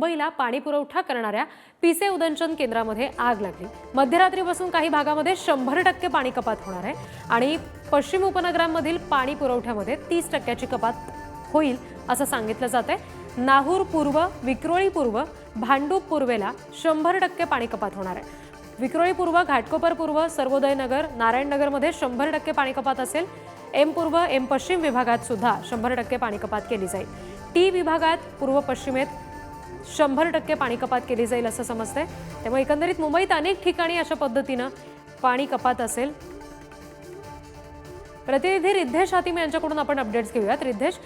मुंबईला पाणी पुरवठा करणाऱ्या पिसे उदंचन केंद्रामध्ये आग लागली. मध्यरात्रीपासून काही भागामध्ये शंभर टक्के पाणी कपात होणार आहे आणि पश्चिम उपनगरांमधील पाणी पुरवठ्यामध्ये तीस टक्क्याची कपात होईल असं सांगितलं जात आहे नाहूर पूर्व विक्रोळी पूर्व भांडूप पूर्वेला शंभर टक्के पाणी कपात होणार आहे. विक्रोळी पूर्व घाटकोपर पूर्व सर्वोदय नगर शंभर टक्के पाणी कपात असेल. एम पूर्व एम पश्चिम विभागात सुद्धा शंभर टक्के पाणी कपात केली जाईल. टी विभागात पूर्व पश्चिमेत शंभर टक्के पाणी कपात केली जाईल असं समजतंय. त्यामुळे एकंदरीत मुंबईत अनेक ठिकाणी अशा पद्धतीनं पाणी कपात असेल. प्रतिनिधी रिद्धेश हातीम यांच्याकडून आपण अपडेट्स घेऊयात. रिद्धेश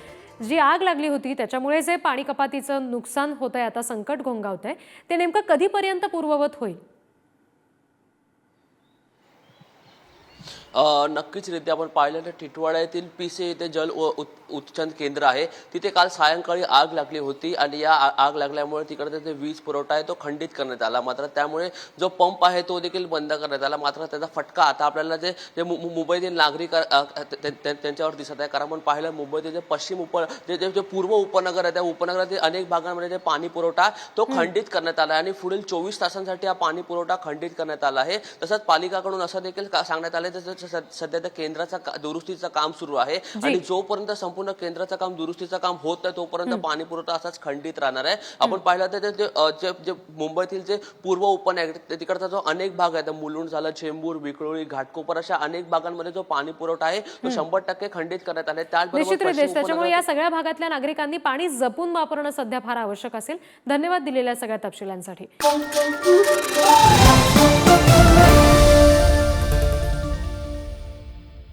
जी आग लागली होती त्याच्यामुळे जे पाणी कपातीचं नुकसान होत आहे आता संकट घोंगावत आहे ते नेमकं कधीपर्यंत पूर्ववत होईल? नक्कीच रित्या आपण पाहिलं तर येथील पिसे येथे जल उत्चन केंद्र आहे. तिथे काल सायंकाळी आग लागली होती आणि या आग लागल्यामुळे तिकडे जे वीज पुरवठा आहे तो खंडित करण्यात आला. मात्र त्यामुळे जो पंप आहे तो देखील बंद करण्यात आला. मात्र त्याचा फटका आता आपल्याला जे जे मुंबईतील नागरिक त्यांच्यावर दिसत आहे. कारण आपण पाहिलं मुंबईतील जे पश्चिम उप जे जे पूर्व उपनगर आहे त्या उपनगरातील अनेक भागांमध्ये जे पाणी पुरवठा तो खंडित करण्यात आला आहे. आणि पुढील चोवीस तासांसाठी हा पाणी पुरवठा खंडित करण्यात आला आहे. तसंच पालिकाकडून असं देखील का- सांगण्यात आलं स- सध्या त्या केंद्राचा दुरुस्तीचं काम सुरू आहे. आणि जोपर्यंत संपूर्ण केंद्राचं काम दुरुस्तीचं काम होत नाही तोपर्यंत पाणी पुरवठा असाच खंडित राहणार आहे. आपण पाहिलं तर जे मुंबईतील जे पूर्व उपनगर तिकडचा जो अनेक भाग आहे तर मुलुंड झालं चेंबूर विक्रोळी घाटकोपर अशा अनेक भागांमध्ये जो पाणी पुरवठा आहे तो शंभर टक्के खंडित करण्यात आले त्याचबरोबर त्याच्यामुळे या सगळ्या भागातल्या नागरिकांनी पाणी जपून वापरणं सध्या फार आवश्यक असेल. धन्यवाद दिलेल्या सगळ्या तपशिलांसाठी.